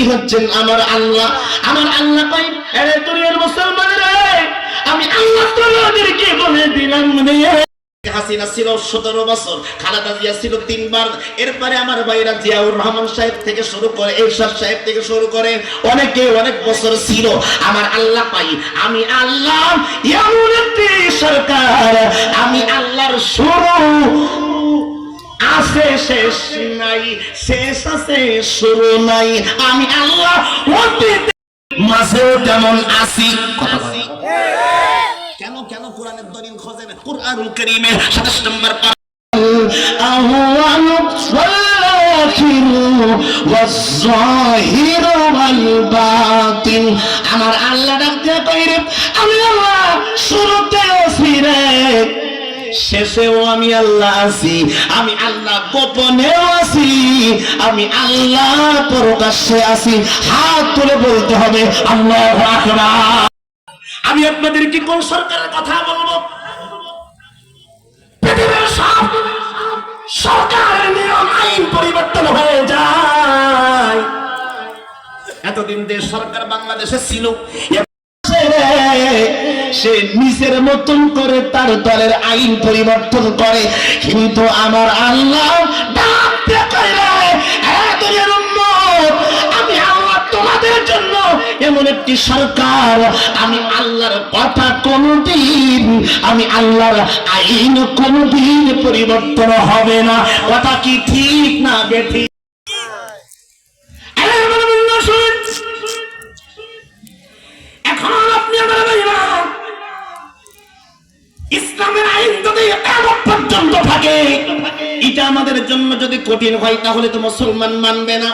তিনি হচ্ছেন আমার আল্লাহ। আমার আল্লাহ পাই এরে দুনিয়ার মুসলমানেরা আমি আল্লাহ তোমাদেরকে বলে দিলাম রে। হাসিনা ছিল সতেরো বছর, খালেদা জিয়া ছিল তিনবার। এরপরে আমার ভাইরা জিয়াউর রহমান সাহেব থেকে শুরু করে, এরশাদ সাহেব থেকে শুরু করে, অনেকে অনেক বছর ছিল। আমার আল্লাহ পাই, আমি আল্লাহ আছে শেষ নাই, শেষ আছে, শুরু নাই। আমি আল্লাহ মাঝেও তেমন আছি কেন কেন কোরআনের খোঁজেন করিমের সাতাশ নম্বর আমার আল্লাহ ডাকতে আমি আল্লাহ শুরুতে শেষেও আমি আল্লাহ আছি, আমি আল্লাহ গোপনেও আছি, আমি আল্লাহ প্রকাশ্যে আছি। হাত তুলে বলতে হবে, আল্লাহ আমি আপনাদেরকে কোন সরকারের কথা বলব? সরকারের নিয়ম, আইন পরিবর্তন হয়ে যায়। এতদিন দেশ সরকার বাংলাদেশে ছিল সে নিজের মতন করে তার দলের আইন পরিবর্তন করে। কিন্তু আমার আল্লাহ ডাকতে কইলে, "এ দুনিয়ার উম্মত, আমি আল্লাহ তোমাদের জন্য এমন একটি সরকার। আমি আল্লাহর কথা কোনদিন আমি আল্লাহর আইন কোনদিন পরিবর্তন হবে না। কথা কি ঠিক না বেঠিক? আইন যদি এমন পর্যন্ত থাকে, এটা আমাদের জন্য যদি কঠিন হয়, তাহলে তো মুসলমান মানবে না।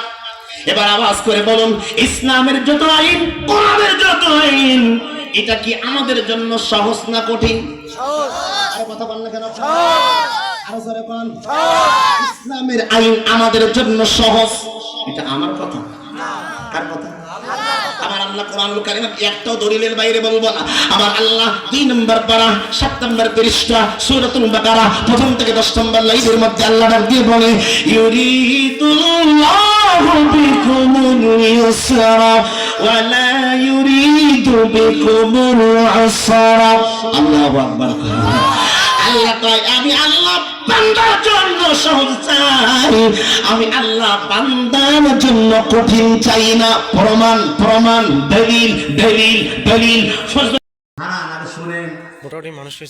এবার আওয়াজ করে বলুন, ইসলামের যত আইন কোরআনের যত আইন, এটা কি আমাদের জন্য সহজ না কঠিন? আরে কথা বল না কেন। ইসলামের আইন আমাদের জন্য সহজ, এটা আমার কথা। কার কথা? আমার আল্লাহ কোরআনুল কারিমের একটাও দলিলের বাইরে বলব না। আমার আল্লাহ দুই নম্বর পারা সাত নম্বর পৃষ্ঠা, সূরাতুল বাকারা, প্রথম থেকে দশ নম্বর লাইনের মধ্যে আল্লাহ ডাক দিয়ে বলে, ইউরিদুল্লাহু বিকুমুল ইউসরা ওয়া লা ইউরিদু বিকুমুল উসরা। আল্লাহু আকবার। আল্লাহ কয় আমি আল্লাহ বান্দার জন্য সহজ চাই। আমি আল্লাহ বান্দার জন্য কঠিন চাই না। প্রমাণ প্রমাণ দলিল দলিল দলিল আর শুনেন মোটামুটি মানুষের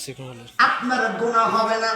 আপনার গুনাহ হবে না।